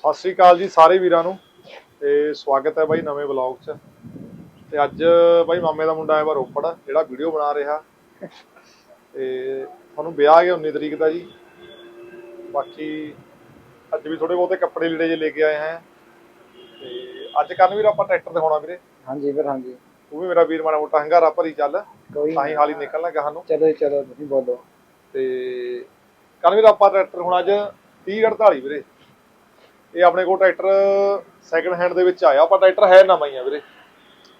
ਸਤਿ ਸ੍ਰੀ ਅਕਾਲ ਜੀ ਸਾਰੇ ਵੀਰਾਂ ਨੂੰ। ਤੇ ਸਵਾਗਤ ਹੈ ਬਾਈ ਨਵੇਂ ਵਲੌਗ 'ਚ। ਤੇ ਅੱਜ ਬਾਈ ਮਾਮੇ ਦਾ ਮੁੰਡਾ ਆਇਆ ਵਾ ਰੋਪੜ ਜਿਹੜਾ ਵੀਡੀਓ ਬਣਾ ਰਿਹਾ। ਤੇ ਤੁਹਾਨੂੰ ਵਿਆਹ ਗਿਆ 19 ਤਰੀਕ ਦਾ ਜੀ। ਬਾਕੀ ਅੱਜ ਵੀ ਥੋੜੇ ਬਹੁਤੇ ਕੱਪੜੇ ਲੀੜੇ ਜੇ ਲੈ ਕੇ ਆਏ ਹਾਂ। ਤੇ ਅੱਜ ਕਰਨ ਵੀਰ ਆਪਾਂ ਟਰੈਕਟਰ ਦਿਖਾਉਣਾ ਵੀਰੇ। ਹਾਂਜੀ ਫਿਰ ਹਾਂਜੀ। ਤੂੰ ਵੀ ਮੇਰਾ ਵੀਰ ਮਾੜਾ ਮੋਟਾ ਹੰਗਾਰਾ ਭਰੀ ਚੱਲ। ਕੋਈ ਤਾਂ ਹੀ ਹਾਲੀ ਨਿਕਲਣਾ ਗਾਹਾਂ ਨੂੰ ਚਲੋ ਚਲੋ ਤੁਸੀਂ ਬੋਲੋ। ਤੇ ਕਰਨ ਵੀਰ ਆਪਾਂ ਟਰੈਕਟਰ ਹੁਣ ਅੱਜ 3048 ਵੀਰੇ। ਇਹ ਆਪਣੇ ਕੋਲ ਟਰੈਕਟਰ ਸੈਕੰਡ ਹੈਂਡ ਦੇ ਵਿੱਚ ਆਇਆ। ਆਪਾਂ ਟਰੈਕਟਰ ਹੈ ਨਵਾਂ ਹੀ ਆ ਵੀਰੇ।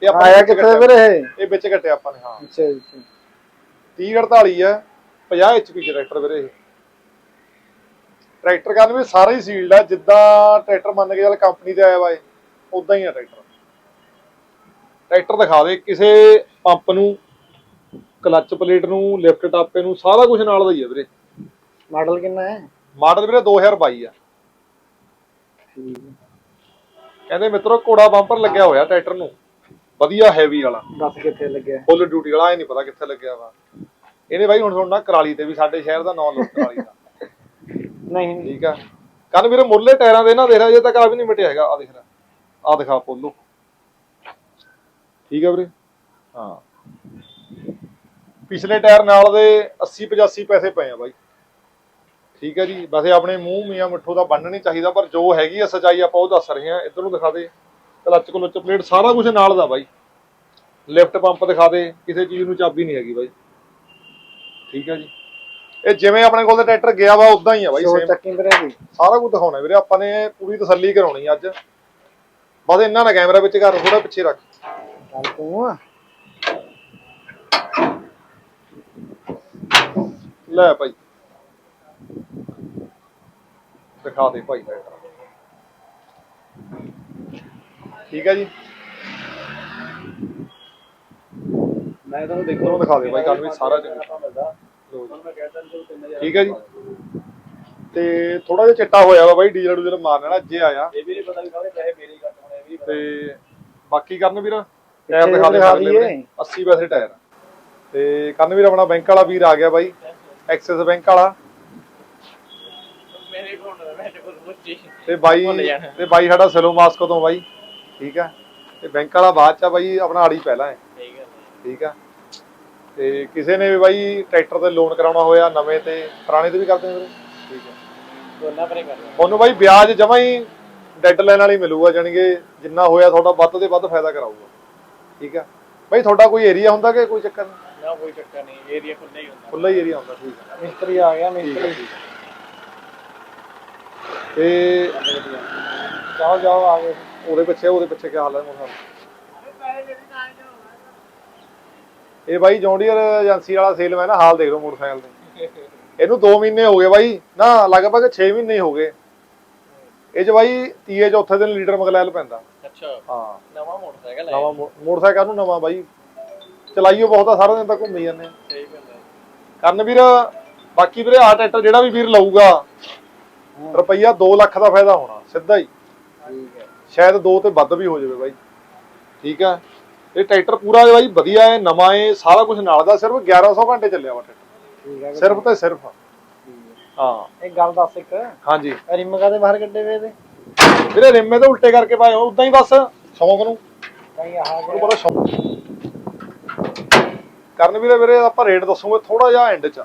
ਇਹ ਆਪਾਂ ਆਇਆ ਕਿੱਥੇ ਵੀਰੇ ਇਹ? ਵਿੱਚ ਕੱਟਿਆ ਆਪਾਂ ਨੇ ਹਾਂ। ਅੱਛਾ ਜੀ, ਅੱਛਾ। 3048 ਆ 50 HP ਚ ਟਰੈਕਟਰ ਵੀਰੇ ਇਹ। ਟਰੈਕਟਰ ਕਰਨ ਵੀ ਸਾਰਾ ਹੀ ਸੀਲਡ ਆ ਜਿੱਦਾਂ ਟਰੈਕਟਰ ਮੰਨ ਕੇ ਚੱਲ ਕੰਪਨੀ ਤੇ ਆਇਆ ਵਾ ਇਹ ਉਦਾਂ ਹੀ ਆ ਟਰੈਕਟਰ। ਟਰੈਕਟਰ ਦਿਖਾ ਦੇ ਕਿਸੇ ਪੰਪ ਨੂੰ ਕਲੱਚ ਪਲੇਟ ਨੂੰ ਲਿਫਟ ਟਾਪੇ ਨੂੰ ਸਾਰਾ ਕੁਝ ਨਾਲ ਦਾ ਹੀ ਆ ਵੀਰੇ। ਮਾਡਲ ਕਿੰਨਾ ਹੈ? ਮਾਡਲ ਵੀਰੇ 2022 ਆ। ਕਹਿੰਦੇ ਮਿੱਤਰੋ ਘੋੜਾ ਬੰਪਰ ਲੱਗਿਆ ਹੋਇਆ ਟਰੈਕਟਰ ਨੂੰ। ਵਧੀਆ ਹੈਵੀ ਵਾਲਾ। ਦੱਸ ਕਿੱਥੇ ਲੱਗਿਆ? ਫੁੱਲ ਡਿਊਟੀ ਵਾਲਾ ਇਹ ਨਹੀਂ ਪਤਾ ਕਿੱਥੇ ਲੱਗਿਆ ਵਾ। ਇਹਨੇ ਬਾਈ ਹੁਣ ਸੁਣਨਾ ਕਰਾਲੀ ਤੇ ਵੀ ਸਾਡੇ ਸ਼ਹਿਰ ਦਾ ਨਾਮ ਲੋ ਕਰਾਲੀ ਦਾ। ਨਹੀਂ। ਠੀਕ ਆ। ਕੰਨ ਵੀਰੇ ਮੁਰਲੇ ਟਾਇਰਾਂ ਦੇ ਨਾ ਦੇਖ ਰਿਹਾ ਜੇ ਤੱਕ ਆ ਵੀ ਨਹੀਂ ਮਿਟਿਆ ਹੈਗਾ। ਆ ਦੇਖ ਰਿਹਾ ਆ ਦਿਖਾ ਪੋਲੋ। ਠੀਕ ਆ ਵੀਰੇ? ਹਾਂ। ਪਿਛਲੇ ਟਾਇਰ ਨਾਲ ਦੇ 80 85 ਪੈਸੇ ਪਏ ਆ ਬਾਈ। ਠੀਕ ਹੈ ਜੀ ਵੈਸੇ ਆਪਣੇ ਮੂੰਹ ਮੀਆਂ ਮਿੱਠੂ ਦਾ ਬੰਨ ਨਹੀਂ ਚਾਹੀਦਾ ਪਰ ਜੋ ਹੈਗੀ ਆ ਸਚਾਈ ਆਪਾਂ ਉਹ ਦੱਸ ਰਹੇ ਆ ਇਧਰ ਨੂੰ ਦਿਖਾ ਦੇ। ਕਲੱਚ ਕਲੁੱਚ ਪਲੇਟ ਸਾਰਾ ਕੁਝ ਨਾਲ ਦਾ ਬਾਈ। ਲਿਫਟ ਪੰਪ ਦਿਖਾ ਦੇ ਕਿਸੇ ਚੀਜ਼ ਨੂੰ ਚਾਬੀ ਨਹੀਂ ਹੈਗੀ ਬਾਈ। ਠੀਕ ਹੈ ਜੀ। ਇਹ ਜਿਵੇਂ ਆਪਣੇ ਕੋਲ ਦਾ ਟਰੈਕਟਰ ਗਿਆ ਵਾ ਉਦਾਂ ਹੀ ਆ ਬਾਈ ਸੇਮ ਚੱਕੀ ਵੀਰੇ ਸਾਰਾ ਕੁਝ ਦਿਖਾਉਣਾ ਵੀਰੇ ਆਪਾਂ ਨੇ ਪੂਰੀ ਤਸੱਲੀ ਕਰਾਉਣੀ ਅੱਜ। ਬਸ ਇਹਨਾਂ ਦਾ ਕੈਮਰਾ ਵਿੱਚ ਕਰ ਥੋੜਾ ਪਿੱਛੇ ਰੱਖ। ਚੱਲ ਤੂੰ ਆ। ਲੈ ਭਾਈ ਦਿਖਾ ਦੇ ਭਾਈ ਟਰੈਕਟਰ ਠੀਕ ਹੈ ਜੀ। ਮੈਂ ਤੁਹਾਨੂੰ ਦੇਖੋ ਦਿਖਾ ਦੇ ਭਾਈ ਕੱਲ ਵੀ ਸਾਰਾ ਚੰਗਾ। ਠੀਕ ਹੈ ਜੀ। ਤੇ ਥੋੜਾ ਜਿਹਾ ਚਿੱਟਾ ਹੋਇਆ ਵਾ ਬਾਈ ਡੀਜ਼ਲ ਡੂਜ਼ਲ ਮਾਰਨ ਵਾਲਾ ਜੇ ਆਇਆ। ਇਹ ਵੀ ਨਹੀਂ ਪਤਾ ਵੀ ਕਾਹਦੇ ਪੈਸੇ ਮੇਰੇ ਹੀ ਕੱਟ ਹੋਣੇ ਵੀ ਤੇ ਬਾਕੀ ਕਰਨ ਵੀਰ ਟਾਇਰ ਦਿਖਾ ਦੇ। ਆਪਣੇ, 80 ਪੈਸੇ ਟਾਇਰ। ਤੇ ਕਰਨ ਵੀਰ ਆਪਣਾ ਬੈਂਕ ਵਾਲਾ ਵੀਰ ਆ ਗਿਆ ਬਾਈ ਐਕਸਿਸ ਬੈਂਕ ਵਾਲਾ। ਮੇਰੇ ਕੋਲ ਮੇਰੇ ਕੋਲ ਮੁੱਚੀ ਤੇ ਬਾਈ ਭੁੱਲ ਜਾਣਾ। ਤੇ ਬਾਈ ਸਾਡਾ ਸੈਲੋ ਮਾਸਕੋ ਤੋਂ ਬਾਈ? ਠੀਕ ਆ। ਤੇ ਬੈਂਕ ਵਾਲਾ ਬਾਅਦ ਚ ਆ ਬਾਈ ਆਪਣਾ ਆੜੀ ਪਹਿਲਾਂ ਹੈ। ਠੀਕ ਹੈ। ਠੀਕ ਆ। ਤੇ ਕਿਸੇ ਨੇ ਵੀ ਬਾਈ ਟਰੈਕਟਰ ਤੇ ਲੋਨ ਕਰਾਉਣਾ ਹੋਇਆ ਨਵੇਂ ਤੇ ਪੁਰਾਣੇ ਤੇ ਵੀ ਕਰਦੇ ਨੇ ਵੀਰੇ। ਠੀਕ ਆ। ਦੋਨਾਂ ਪਰੇ ਕਰ ਤੁਹਾਨੂੰ ਬਾਈ ਵਿਆਜ ਜਮਾ ਹੀ ਡੈਡ ਲਾਈਨ ਵਾਲੀ ਮਿਲੂਗਾ ਜਾਣੀ ਕਿ ਜਿੰਨਾ ਹੋਇਆ ਤੁਹਾਡਾ ਵੱਧ ਤੇ ਵੱਧ ਫਾਇਦਾ ਕਰਾਊਗਾ। ਠੀਕ ਆ। ਬਾਈ ਤੁਹਾਡਾ ਕੋਈ ਏਰੀਆ ਹੁੰਦਾ ਕਿ ਕੋਈ ਚੱਕਰ ਨਹੀਂ? ਨਾ ਕੋਈ ਚੱਕਰ ਨਹੀਂ। ਏਰੀਆ ਖੁੱਲਾ ਹੀ ਹੁੰਦਾ। ਖੁੱਲਾ ਹੀ ਏਰੀਆ ਹੁੰਦਾ ਠੀਕ ਆ। ਮਿਸਤਰੀ ਆ ਗਿਆ ਮਿਸਤਰੀ। ਤੇ ਜਾਓ ਜਾਓ ਆ ਗਏ। ਉਹਦੇ ਪਿੱਛੇ ਉਹਦੇ ਪਿੱਛੇ ਕੀ ਹਾਲ ਹੈ ਮੋਟਰਸਾਈਕਲ ਇਹ ਬਾਈ ਜੌਂਡੀਅਰ ਏਜੰਸੀ ਵਾਲਾ ਸੇਲਮੈਨ ਨਾ ਹਾਲ ਦੇਖ ਲਓ ਮੋਟਰਸਾਈਕਲ ਦੇ ਇਹਨੂੰ 2 ਮਹੀਨੇ ਹੋ ਗਏ ਬਾਈ। ਨਾ ਲਗਭਗ 6 ਮਹੀਨੇ ਹੀ ਗਏ। ਇਹ ਚ ਬਾਈ ਤੀਏ ਚੌਥੇ ਦਿਨ ਲੀਟਰ ਮਗਲੈਲ ਪੈਂਦਾ। ਅੱਛਾ। ਹਾਂ। ਨਵਾਂ ਮੋਟਰਸਾਈਕਲ ਹੈ ਨਵਾਂ ਮੋਟਰਸਾਈਕਲ ਨੂੰ ਨਵਾਂ ਬਾਈ। ਚਲਾਈਓ ਬਹੁਤ ਸਾਰਾ ਦਿਨ ਤਾਂ ਘੁੰਮੀ ਜਾਂਦੇ ਆ। ਸਹੀ ਗੱਲ ਹੈ। ਕਰਨ ਵੀਰ ਬਾਕੀ ਵੀਰੇ ਆ ਟਰੈਕਟਰ ਜਿਹੜਾ ਵੀ ਵੀਰ ਲਊਗਾ ਰੁਪਈਆ 2 ਲੱਖ ਦਾ ਫਾਇਦਾ ਹੋਣਾ ਸਿੱਧਾ ਹੀ। ਠੀਕ ਹੈ। ਸ਼ਾਇਦ 2 ਤੇ ਵੱਧ ਵੀ ਹੋ ਜਾਵੇ ਬਾਈ। ਠੀਕ ਆ ਇਹ ਟਰੈਕਟਰ ਪੂਰਾ ਬਾਈ ਵਧੀਆ ਹੈ ਨਵਾਂ ਹੈ ਸਾਰਾ ਕੁਝ ਨਾਲ ਦਾ ਸਿਰਫ 1100 ਘੰਟੇ ਚੱਲਿਆ ਵਾ ਟਰੈਕਟਰ। ਠੀਕ ਹੈ। ਸਿਰਫ ਤੇ ਸਿਰਫ। ਹਾਂ। ਇੱਕ ਗੱਲ ਦੱਸ ਇੱਕ। ਹਾਂਜੀ। ਰਿਮ ਕਾਦੇ ਬਾਹਰ ਕੱਢੇ ਵੇ ਇਹਦੇ? ਵੀਰੇ ਰਿੰਮੇ ਤਾਂ ਉਲਟੇ ਕਰਕੇ ਪਾਏ ਹੋ ਉਦਾਂ ਹੀ ਬਸ ਸ਼ੌਂਕ ਨੂੰ। ਆਹ ਸ਼ੌਂਕ। ਕਰਨ ਵੀਰੇ ਵੀਰੇ ਆਪਾਂ ਰੇਟ ਦੱਸੂਗੇ ਥੋੜਾ ਜਿਹਾ ਐਂਡ ਚ।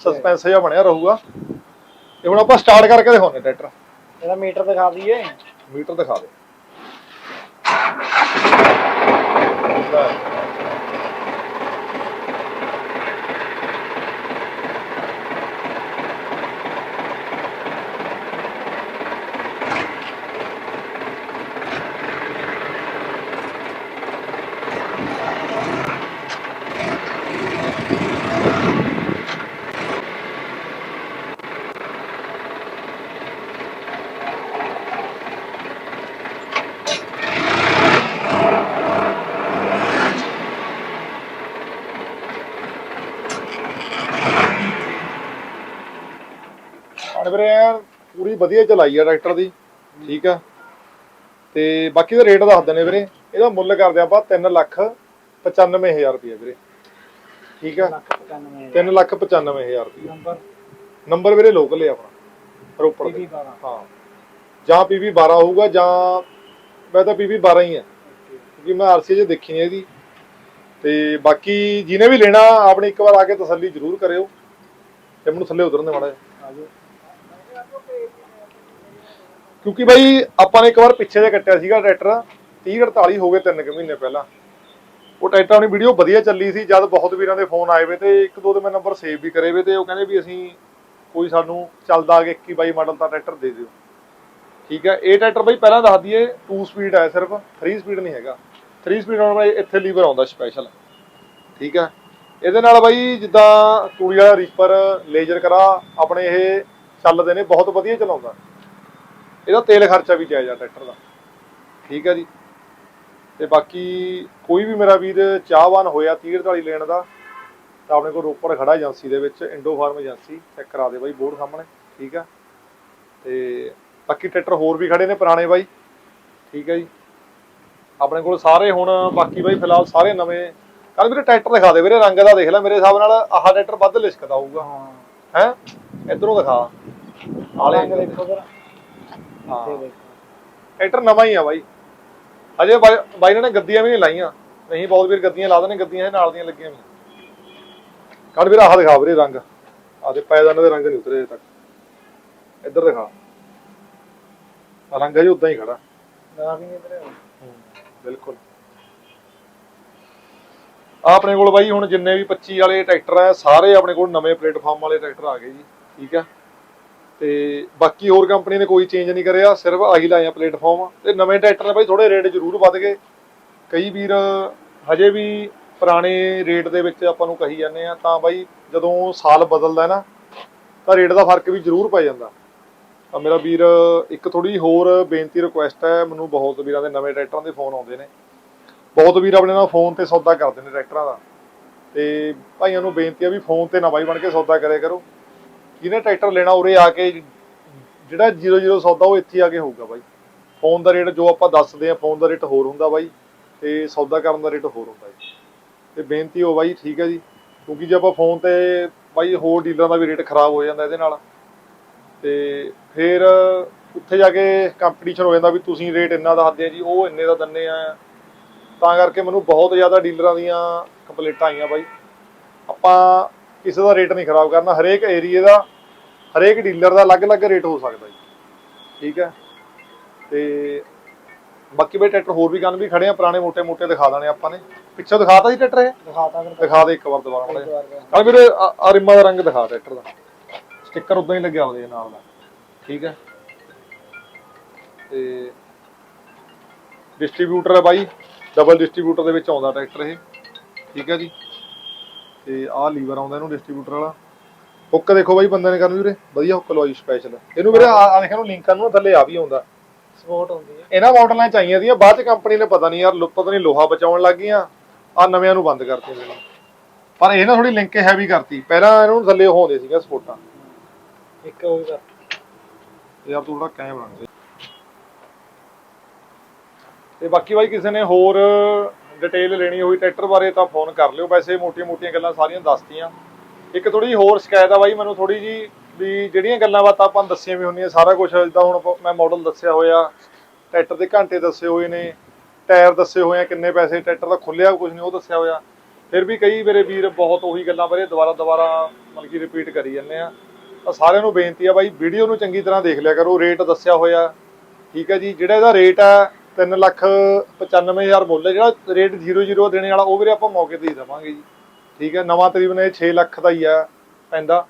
ਸਸਪੈਂਸ ਜਿਹਾ ਬਣਿਆ ਰਹੂਗਾ। ਤੇ ਹੁਣ ਆਪਾਂ ਸਟਾਰਟ ਕਰਕੇ ਦਿਖਾਉਂਦੇ ਟਰੈਕਟਰ ਇਹਦਾ ਮੀਟਰ ਦਿਖਾ ਦਈਏ। ਮੀਟਰ ਦਿਖਾ ਦੇ ਹੁਣ ਵੀਰੇ ਐਨ ਪੂਰੀ ਵਧੀਆ ਚਲਾਈ ਆ ਟਰੈਕਟਰ ਦੀ ਠੀਕ ਆ। ਤੇ ਬਾਕੀ ਦਾ ਰੇਟ ਦੱਸ ਦਿੰਦੇ ਵੀਰੇ ਇਹਦਾ ਮੁੱਲ ਕਰਦੇ ਆਪਾਂ 3 ਲੱਖ 95000 ਰੁਪਏ ਵੀਰੇ ਠੀਕ ਆ। 95 3 ਲੱਖ 95000 ਰੁਪਏ ਨੰਬਰ? ਨੰਬਰ ਵੀਰੇ ਲੋਕਲ ਹੈ ਆਪਣਾ ਰੋਪੜ ਦੇ। ਟੀਵੀ 12 ਹਾਂ। ਜਾਂ ਪੀਵੀ 12 ਹੋਊਗਾ ਜਾਂ ਮੈਂ ਤਾਂ ਪੀਵੀ 12 ਹੀ ਹੈ ਕਿਉਂਕਿ ਮੈਂ ਆਰਸੀ 'ਚ ਦੇਖੀ ਨਹੀਂ ਇਹਦੀ। ਤੇ ਬਾਕੀ ਜਿਹਨੇ ਵੀ ਲੈਣਾ ਆਪਣੀ ਇੱਕ ਵਾਰ ਆ ਕੇ ਤਸੱਲੀ ਜ਼ਰੂਰ ਕਰਿਓ। ਤੇ ਮੈਨੂੰ ਥੱਲੇ ਉਤਰਨ ਦੇ ਮਾੜਾ ਜਿਹਾ। ਕਿਉਂਕਿ ਬਾਈ ਆਪਾਂ ਨੇ ਇੱਕ ਵਾਰ ਪਿੱਛੇ ਜੇ ਕੱਟਿਆ ਸੀਗਾ ਟਰੈਕਟਰ 30 48 ਹੋ ਗਏ ਤਿੰਨ ਕੁ ਮਹੀਨੇ ਪਹਿਲਾਂ। ਉਹ ਟਰੈਕਟਰ ਆਪਣੀ ਵੀਡੀਓ ਵਧੀਆ ਚੱਲੀ ਸੀ, ਜਦ ਬਹੁਤ ਵੀਰਾਂ ਦੇ ਫੋਨ ਆਏ ਵੇ ਤੇ ਇੱਕ ਦੋ ਦੇ ਮੈਂ ਨੰਬਰ ਸੇਵ ਵੀ ਕਰੇ ਵੇ ਤੇ ਉਹ ਕਹਿੰਦੇ ਵੀ ਅਸੀਂ ਕੋਈ ਸਾਨੂੰ ਚੱਲਦਾ ਆ ਕੇ 21 22 ਮਾਡਲ ਦਾ ਟਰੈਕਟਰ ਦੇ ਦਿਓ। ਠੀਕ ਹੈ, ਇਹ ਟਰੈਕਟਰ ਬਾਈ ਪਹਿਲਾਂ ਦੱਸ ਦਈਏ 2 ਸਪੀਡ ਹੈ ਸਿਰਫ 3 ਸਪੀਡ ਨਹੀਂ ਹੈਗਾ। 3 ਸਪੀਡ ਆਉਣ ਬਾਈ ਇੱਥੇ ਲੀਵਰ ਆਉਂਦਾ ਸਪੈਸ਼ਲ ਠੀਕ ਹੈ, ਇਹਦੇ ਨਾਲ ਬਾਈ ਜਿੱਦਾਂ ਤੂੜੀ ਵਾਲਾ ਰੀਪਰ ਲੇਜ਼ਰ ਕਰਾ, ਆਪਣੇ ਇਹ ਚੱਲਦੇ ਨੇ, ਬਹੁਤ ਵਧੀਆ ਚਲਾਉਂਦਾ। ਇਹਦਾ ਤੇਲ ਖਰਚਾ ਵੀ ਜਾਇਜ਼ ਆ ਟਰੈਕਟਰ ਦਾ। ਠੀਕ ਹੈ ਜੀ। ਤੇ ਬਾਕੀ ਕੋਈ ਵੀ ਮੇਰਾ ਵੀਰ ਚਾਹਵਾਨ ਹੋਇਆ 30 48 ਲੈਣ ਦਾ ਤਾਂ ਆਪਣੇ ਕੋਲ ਰੋਪੜ ਖੜਾ ਏਜੰਸੀ ਦੇ ਵਿੱਚ ਇੰਡੋ ਫਾਰਮ ਏਜੰਸੀ ਚੈੱਕ ਕਰਾ ਦੇ ਬਾਈ ਬੋਰਡ ਸਾਹਮਣੇ ਠੀਕ ਆ। ਤੇ ਬਾਕੀ ਟਰੈਕਟਰ ਹੋਰ ਵੀ ਖੜੇ ਨੇ ਪੁਰਾਣੇ ਬਾਈ ਠੀਕ ਹੈ ਜੀ। ਆਪਣੇ ਕੋਲ ਸਾਰੇ ਹੁਣ ਬਾਕੀ ਬਾਈ ਫਿਲਹਾਲ ਸਾਰੇ ਨਵੇਂ ਕੱਲ ਵੀਰੇ ਟਰੈਕਟਰ ਦਿਖਾ ਦੇ ਵੀਰੇ ਰੰਗ ਦਾ ਦੇਖ ਲੈ ਮੇਰੇ ਹਿਸਾਬ ਨਾਲ ਆਹ ਟਰੈਕਟਰ ਵੱਧ ਲਿਸ਼ਕਦਾ ਹੋਊਗਾ। ਹਾਂ। ਹੈ? ਇਧਰੋਂ ਦਿਖਾ। ਆਲੇ ਦੇਖੋ ਜਰਾ। ਹਾਂ। ਟਰੈਕਟਰ ਨਵਾਂ ਹੀ ਆ ਬਾਈ। ਅਜੇ ਬਾਈ ਬਾਈ ਨੇ ਗੱਦੀਆਂ ਵੀ ਨਹੀਂ ਲਾਈਆਂ। ਨਹੀਂ ਬਹੁਤ ਵੀਰ ਗੱਦੀਆਂ ਲਾ ਦੇਣੇ ਗੱਦੀਆਂ ਇਹ ਨਾਲ ਦੀਆਂ ਲੱਗੀਆਂ ਵੀ। ਕੱਢ ਵੀਰ ਆਹ ਦਿਖਾ ਵੀਰੇ ਰੰਗ। ਆਦੇ ਪੈਦਾਨਾਂ ਦੇ ਰੰਗ ਨਹੀਂ ਉਤਰੇ ਅਜੇ ਤੱਕ। ਇੱਧਰ ਦਿਖਾ। ਆਹ ਰੰਗ ਹੈ ਜੀ ਉਦਾਂ ਹੀ ਖੜਾ। ਦਵਾ ਵੀ ਇਧਰ ਬਿਲਕੁਲ। ਆਹ ਆਪਣੇ ਕੋਲ ਬਾਈ ਹੁਣ ਜਿੰਨੇ ਵੀ 25 ਵਾਲੇ ਟਰੈਕਟਰ ਆ ਸਾਰੇ ਆਪਣੇ ਕੋਲ ਨਵੇਂ ਪਲੇਟਫਾਰਮ ਵਾਲੇ ਟਰੈਕਟਰ ਆ ਗਏ ਜੀ। ਠੀਕ ਆ? ਤੇ ਬਾਕੀ ਹੋਰ ਕੰਪਨੀ ਨੇ ਕੋਈ ਚੇਂਜ ਨਹੀਂ ਕਰਿਆ, ਸਿਰਫ ਆਹੀ ਲਾਇਆ ਪਲੇਟਫਾਰਮ ਤੇ ਨਵੇਂ ਟਰੈਕਟਰ ਨੇ ਬਾਈ ਥੋੜੇ ਰੇਟ ਜ਼ਰੂਰ ਵੱਧ ਗਏ। ਕਈ ਵੀਰ ਹਜੇ ਵੀ ਪੁਰਾਣੇ ਰੇਟ ਦੇ ਵਿੱਚ ਆਪਾਂ ਨੂੰ ਕਹੀ ਜਾਂਦੇ ਆ, ਤਾਂ ਬਾਈ ਜਦੋਂ ਸਾਲ ਬਦਲਦਾ ਨਾ, ਤਾਂ ਰੇਟ ਦਾ ਫ਼ਰਕ ਵੀ ਜ਼ਰੂਰ ਪੈ ਜਾਂਦਾ। ਤਾਂ ਮੇਰਾ ਵੀਰ ਇੱਕ ਥੋੜੀ ਹੋਰ ਬੇਨਤੀ ਰਿਕੁਐਸਟ ਹੈ, ਮੈਨੂੰ ਬਹੁਤ ਵੀਰਾਂ ਦੇ ਨਵੇਂ ਟਰੈਕਟਰਾਂ ਦੇ ਫੋਨ ਆਉਂਦੇ ਨੇ। ਬਹੁਤ ਵੀਰ ਆਪਣੇ ਨਾਲ ਫੋਨ ਤੇ ਸੌਦਾ ਕਰਦੇ ਨੇ ਟਰੈਕਟਰਾਂ ਦਾ। ਤੇ ਭਾਈਆਂ ਨੂੰ ਬੇਨਤੀ ਆ ਵੀ ਫੋਨ ਤੇ ਨਾ ਬਾਈ ਬਣ ਕੇ ਸੌਦਾ ਕਰਿਆ ਕਰੋ। ਜਿਹਨੇ ਟਰੈਕਟਰ ਲੈਣਾ ਉਰੇ ਆ ਕੇ, ਜਿਹੜਾ 00 ਸੌਦਾ ਉਹ ਇੱਥੇ ਆ ਕੇ ਹੋਊਗਾ ਬਾਈ। ਫੋਨ ਦਾ ਰੇਟ ਜੋ ਆਪਾਂ ਦੱਸਦੇ ਆ ਫੋਨ ਦਾ ਰੇਟ ਹੋਰ ਹੁੰਦਾ ਬਾਈ, ਤੇ ਸੌਦਾ ਕਰਨ ਦਾ ਰੇਟ ਹੋਰ ਹੁੰਦਾ ਜੀ। ਤੇ ਬੇਨਤੀ ਹੋ ਬਾਈ, ਠੀਕ ਹੈ ਜੀ, ਕਿਉਂਕਿ ਜੇ ਆਪਾਂ ਫੋਨ ਤੇ ਬਾਈ ਹੋਰ ਡੀਲਰਾਂ ਦਾ ਵੀ ਰੇਟ ਖਰਾਬ ਹੋ ਜਾਂਦਾ ਇਹਦੇ ਨਾਲ, ਤੇ ਫਿਰ ਉੱਥੇ ਜਾ ਕੇ ਕੰਪੀਟੀਸ਼ਨ ਹੋ ਜਾਂਦਾ ਵੀ ਤੁਸੀਂ ਰੇਟ ਇੰਨਾ ਦਾ ਦੱਸਦੇ ਆ ਜੀ, ਉਹ ਇੰਨੇ ਦਾ ਦਿੰਨੇ ਆ। ਤਾਂ ਕਰਕੇ ਮੈਨੂੰ ਬਹੁਤ ਜ਼ਿਆਦਾ ਡੀਲਰਾਂ ਦੀਆਂ ਕੰਪਲੇਂਟਾਂ ਆਈਆਂ ਬਾਈ। ਆਪਾਂ ਕਿਸੇ ਦਾ ਰੇਟ ਨਹੀਂ ਖਰਾਬ ਕਰਨਾ, ਹਰੇਕ ਏਰੀਏ ਦਾ ਹਰੇਕ ਡੀਲਰ ਦਾ ਅਲੱਗ-ਅਲੱਗ ਰੇਟ ਹੋ ਸਕਦਾ ਜੀ। ਠੀਕ ਹੈ? ਤੇ ਬਾਕੀ ਬਈ ਟਰੈਕਟਰ ਹੋਰ ਵੀ ਗਨ ਵੀ ਖੜੇ ਆ ਪੁਰਾਣੇ ਮੋٹے-ਮੋٹے ਦਿਖਾ ਦਾਣੇ ਆਪਾਂ ਨੇ। ਪਿੱਛੇ ਦਿਖਾਤਾ ਜੀ ਟਰੈਕਟਰ ਇਹ? ਦਿਖਾਤਾ ਫਿਰ ਦਿਖਾ ਦੇ ਇੱਕ ਵਾਰ ਦੁਬਾਰਾ ਮੜੇ ਆ ਵੀਰੇ ਆ ਰਿਮਾ ਦਾ ਰੰਗ ਦਿਖਾ ਟਰੈਕਟਰ ਦਾ। ਸਟicker ਉਦਾਂ ਹੀ ਲੱਗਿਆ ਉਹਦੇ ਨਾਲ ਦਾ। ਠੀਕ ਹੈ? ਤੇ ਡਿਸਟ੍ਰੀਬਿਊਟਰ ਹੈ ਬਾਈ। ਡਬਲ ਡਿਸਟ੍ਰੀਬਿਊਟਰ ਦੇ ਵਿੱਚ ਆਉਂਦਾ ਟਰੈਕਟਰ ਇਹ। ਠੀਕ ਹੈ ਜੀ? ਤੇ ਆਹ ਲੀਵਰ ਆਉਂਦਾ ਇਹਨੂੰ ਡਿਸਟ੍ਰੀਬਿਊਟਰ ਵਾਲਾ। ਹੁੱਕ ਦੇਖੋ ਬਾਈ ਬੰਦੇ ਨੇ ਕਰਨ ਵੀਰੇ ਵਧੀਆ ਹੁੱਕ ਲਵਾਈ ਸਪੈਸ਼ਲ ਇਹਨੂੰ ਵੀਰੇ ਆ ਦੇਖਿਆ ਨੂੰ ਲਿੰਕਾਂ ਨੂੰ ਨਾ ਥੱਲੇ ਆ ਵੀ ਆਉਂਦਾ। ਸਪੋਰਟ ਹੁੰਦੀ ਹੈ ਇਹਨਾਂ ਮਾਡਲਾਂ ਚਾਹੀਆਂ ਦੀਆਂ ਬਾਅਦ ਚ ਕੰਪਨੀ ਨੇ ਪਤਾ ਨਹੀਂ ਯਾਰ ਲੁ- ਪਤਾ ਨਹੀਂ ਲੋਹਾ ਬਚਾਉਣ ਲੱਗ ਗਈਆਂ ਆ ਨਵਿਆਂ ਨੂੰ ਬੰਦ ਕਰਤੀਆਂ ਨੇ। ਪਰ ਇਹ ਨਾ ਥੋੜੀ ਲਿੰਕ ਹੈਵੀ ਕਰਤੀ। ਪਹਿਲਾਂ ਇਹਨੂੰ ਥੱਲੇ ਉਹ ਹੁੰਦੇ ਸੀਗਾ ਸਪੋਰਟਾਂ ਇੱਕ ਉਹ ਕਰ। ਯਾਰ ਤੂੰ ਥੋੜਾ ਕਾਇਮ ਰੱਖ ਦੇ ਤੇ ਬਾਕੀ ਬਾਈ ਕਿਸੇ ਨੇ ਹੋਰ ਡਿਟੇਲ ਲੈਣੀ ਹੋਈ ਟਰੈਕਟਰ ਬਾਰੇ ਤਾਂ ਫੋਨ ਕਰ ਲਿਓ। ਵੈਸੇ ਮੋਟੀਆਂ-ਮੋਟੀਆਂ ਗੱਲਾਂ ਸਾਰੀਆਂ ਦੱਸਤੀਆਂ। ਇੱਕ ਥੋੜੀ ਹੋਰ ਸ਼ਿਕਾਇਤ ਆ ਬਾਈ, ਮੈਨੂੰ ਥੋੜੀ ਜੀ ਵੀ ਜਿਹੜੀਆਂ ਗੱਲਾਂ ਬਾਤਾਂ ਆਪਾਂ ਦੱਸੀਆਂ ਵੀ ਹੁੰਦੀਆਂ, ਸਾਰਾ ਕੁਝ ਜਿੱਦਾਂ ਹੁਣ ਆਪਾਂ- ਮੈਂ ਮਾਡਲ ਦੱਸਿਆ ਹੋਇਆ, ਟਰੈਕਟਰ ਦੇ ਘੰਟੇ ਦੱਸੇ ਹੋਏ ਨੇ, ਟਾਇਰ ਦੱਸੇ ਹੋਏ ਆ, ਕਿੰਨੇ ਪੈਸੇ ਟਰੈਕਟਰ ਦਾ ਖੁੱਲਿਆ ਕੁਝ ਨਹੀਂ, ਉਹ ਦੱਸਿਆ ਹੋਇਆ। ਫਿਰ ਵੀ ਕਈ ਮੇਰੇ ਵੀਰ ਬਹੁਤ ਉਹੀ ਗੱਲਾਂ ਬਾਰੇ ਦੁਬਾਰਾ ਦੁਬਾਰਾ ਮਤਲਬ ਕਿ ਰਿਪੀਟ ਕਰੀ ਜਾਂਦੇ ਆ। ਤਾਂ ਸਾਰਿਆਂ ਨੂੰ ਬੇਨਤੀ ਆ ਬਾਈ ਵੀਡੀਓ ਨੂੰ ਚੰਗੀ ਤਰ੍ਹਾਂ ਦੇਖ ਲਿਆ ਕਰੋ ਰੇਟ ਦੱਸਿਆ ਹੋਇਆ। ਠੀਕ ਹੈ ਜੀ, ਜਿਹੜਾ ਇਹਦਾ ਰੇਟ ਹੈ 3 ਲੱਖ 95000 ਮੁੱਲ ਹੈ, ਜਿਹੜਾ ਰੇਟ 00 ਦੇਣੇ ਵਾਲਾ, ਉਹ ਵੀਰੇ ਆਪਾਂ ਮੌਕੇ ਤੇ ਹੀ ਦੇਵਾਂਗੇ ਜੀ। ਠੀਕ ਹੈ, ਨਵਾਂ ਤਕਰੀਬਨ ਇਹ 6 ਲੱਖ ਦਾ ਹੀ ਆ ਪੈਂਦਾ।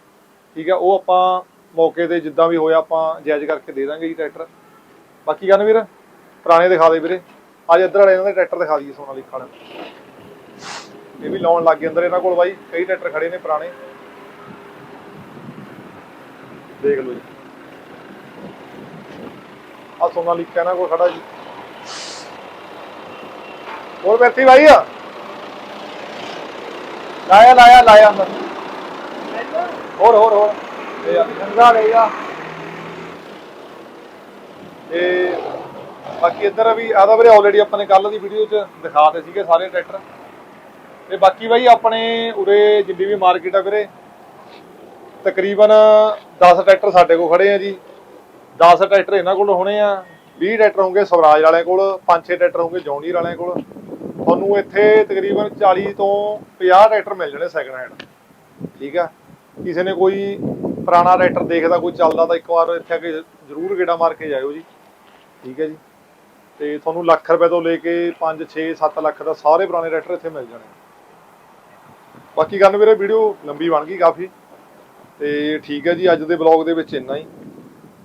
ਠੀਕ ਹੈ, ਉਹ ਆਪਾਂ ਮੌਕੇ ਤੇ ਜਿੱਦਾਂ ਵੀ ਹੋਇਆ ਆਪਾਂ ਜਾਇਜ਼ ਕਰਕੇ ਦੇ ਦਾਂਗੇ ਜੀ ਟਰੈਕਟਰ। ਬਾਕੀ ਗੱਲ ਵੀਰ, ਪੁਰਾਣੇ ਦਿਖਾ ਦੇ ਵੀਰੇ। ਅੱਜ ਇੱਧਰ ਵਾਲੇ ਇਹਨਾਂ ਦੇ ਟਰੈਕਟਰ ਦਿਖਾ ਦਈਏ ਸੋਨਾਲੀਕਾ ਵਾਲੇ ਇਹ ਵੀ ਲਾਉਣ ਲੱਗ ਗਏ ਅੰਦਰ ਇਹਨਾਂ ਕੋਲ ਬਾਈ, ਕਈ ਟਰੈਕਟਰ ਖੜੇ ਨੇ ਪੁਰਾਣੇ। ਦੇਖ ਲਓ ਜੀ। ਆ ਸੋਨਾਲੀਕਾ ਇਹਨਾਂ ਕੋਲ ਖੜਾ ਜੀ। ਹੋਰ ਬੈਠੀ ਬਾਈ ਆ? ਲਾਇਆ ਲਾਇਆ ਲਾਇਆ ਅੰਦਰ। ਹੋਰ ਹੋਰ ਹੋਰ। ਇਹ ਆ। ਗੰਗਾ ਤੇ ਬਾਕੀ ਇੱਧਰ ਵੀ ਆਦਾ ਵੀਰੇ ਆਲਰੇਡੀ ਆਪਾਂ ਨੇ ਕੱਲ ਦੀ ਵੀਡੀਓ 'ਚ ਦਿਖਾਤੇ ਸੀਗੇ ਸਾਰੇ ਟਰੈਕਟਰ ਤੇ ਬਾਕੀ ਬਾਈ ਆਪਣੇ ਉਰੇ ਜਿੰਨੀ ਵੀ ਮਾਰਕੀਟ ਆ ਵੀਰੇ ਤਕਰੀਬਨ 10 ਟਰੈਕਟਰ ਸਾਡੇ ਕੋਲ ਖੜੇ ਆ ਜੀ। 10 ਟਰੈਕਟਰ ਇਹਨਾਂ ਕੋਲ ਹੋਣੇ ਆ। 20 ਟਰੈਕਟਰ ਹੋਣਗੇ ਸਵਰਾਜ ਵਾਲਿਆਂ ਕੋਲ 5-6 ਟਰੈਕਟਰ ਹੋਣਗੇ ਜੌਂਡੀਰ ਵਾਲਿਆਂ ਕੋਲ। ਤੁਹਾਨੂੰ ਇੱਥੇ ਤਕਰੀਬਨ 40 ਤੋਂ 50 ਟਰੈਕਟਰ ਮਿਲ ਜਾਣੇ ਸੈਕਿੰਡ ਹੈਂਡ ਠੀਕ ਆ? ਕਿਸੇ ਨੇ ਕੋਈ ਪੁਰਾਣਾ ਟਰੈਕਟਰ ਦੇਖਦਾ, ਕੋਈ ਚੱਲਦਾ ਤਾਂ ਇੱਕ ਵਾਰ ਇੱਥੇ ਆ ਕੇ ਜ਼ਰੂਰ ਗੇੜਾ ਮਾਰ ਕੇ ਜਾਇਓ ਜੀ। ਠੀਕ ਹੈ ਜੀ? ਤੇ ਤੁਹਾਨੂੰ ਲੱਖ ਰੁਪਏ ਤੋਂ ਲੈ ਕੇ 5 6 7 ਲੱਖ ਦਾ ਸਾਰੇ ਪੁਰਾਣੇ ਟਰੈਕਟਰ ਇੱਥੇ ਮਿਲ ਜਾਣੇ। ਬਾਕੀ ਗੱਲ ਮੇਰੇ ਵੀਡੀਓ ਲੰਬੀ ਬਣ ਗਈ ਕਾਫੀ। ਤੇ ਠੀਕ ਹੈ ਜੀ, ਅੱਜ ਦੇ ਬਲੌਗ ਦੇ ਵਿੱਚ ਇੰਨਾ ਹੀ।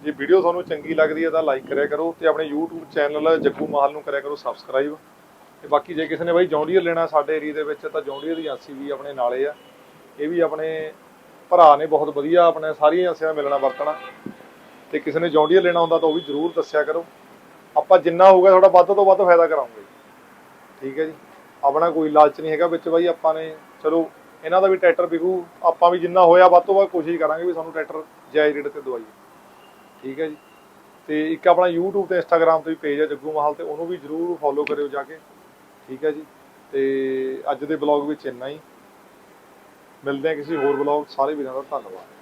ਜੇ ਵੀਡੀਓ ਤੁਹਾਨੂੰ ਚੰਗੀ ਲੱਗਦੀ ਹੈ ਤਾਂ ਲਾਈਕ ਕਰਿਆ ਕਰੋ ਤੇ ਆਪਣੇ YouTube ਚੈਨਲ ਜੱਗੂ ਮਾਹਲ ਨੂੰ ਕਰਿਆ ਕਰੋ ਸਬਸਕ੍ਰਾਈਬ ਤੇ ਬਾਕੀ ਜੇ ਕਿਸੇ ਨੇ ਬਾਈ ਜੌਂਡੀਅਰ ਲੈਣਾ ਸਾਡੇ ਏਰੀਆ ਦੇ ਵਿੱਚ, ਤਾਂ ਜੌਂਡੀਅਰ ਦੀ ਏਜੰਸੀ ਵੀ ਆਪਣੇ ਨਾਲੇ ਆ। ਇਹ ਵੀ ਆਪਣੇ ਭਰਾ ਨੇ, ਬਹੁਤ ਵਧੀਆ ਆਪਣੇ ਸਾਰੀਆਂ ਏਜੰਸੀਆਂ ਨਾਲ ਮਿਲਣਾ, ਵਰਤਣਾ। ਤੇ ਕਿਸੇ ਨੇ ਜੌਂਡੀਅਰ ਲੈਣਾ ਹੁੰਦਾ ਤਾਂ ਉਹ ਵੀ ਜ਼ਰੂਰ ਦੱਸਿਆ ਕਰੋ। ਆਪਾਂ ਜਿੰਨਾ ਹੋਊਗਾ ਤੁਹਾਡਾ ਵੱਧ ਤੋਂ ਵੱਧ ਫਾਇਦਾ ਕਰਾਉਂਗੇ ਠੀਕ ਹੈ ਜੀ? ਆਪਣਾ ਕੋਈ ਲਾਲਚ ਨਹੀਂ ਹੈਗਾ ਵਿੱਚ ਬਾਈ, ਆਪਾਂ ਨੇ ਚਲੋ, ਇਹਨਾਂ ਦਾ ਵੀ ਟਰੈਕਟਰ ਵਿਕੂ, ਆਪਾਂ ਵੀ ਜਿੰਨਾ ਹੋਇਆ ਵੱਧ ਤੋਂ ਵੱਧ ਕੋਸ਼ਿਸ਼ ਕਰਾਂਗੇ ਵੀ ਸਾਨੂੰ ਟਰੈਕਟਰ ਜਾਇਜ਼ ਰੇਟ ਤੇ ਦਵਾਈਏ। ਠੀਕ ਹੈ ਜੀ? ਤੇ ਇੱਕ ਆਪਣਾ YouTube ਤੇ Instagram ਤੇ ਵੀ ਪੇਜ ਹੈ ਜੱਗੂ ਮਹਾਲ ਤੇ, ਉਹਨੂੰ ਵੀ ਜਰੂਰ ਫੋਲੋ ਕਰਿਓ ਜਾ ਕੇ। ਠੀਕ ਹੈ ਜੀ। ਤੇ ਅੱਜ ਦੇ ਬਲੌਗ ਵਿੱਚ ਇੰਨਾ ਹੀ। ਮਿਲਦੇ ਹਾਂ ਕਿਸੇ ਹੋਰ ਬਲੌਗ ਸਾਰੇ ਵੀਰਾਂ ਦਾ ਧੰਨਵਾਦ।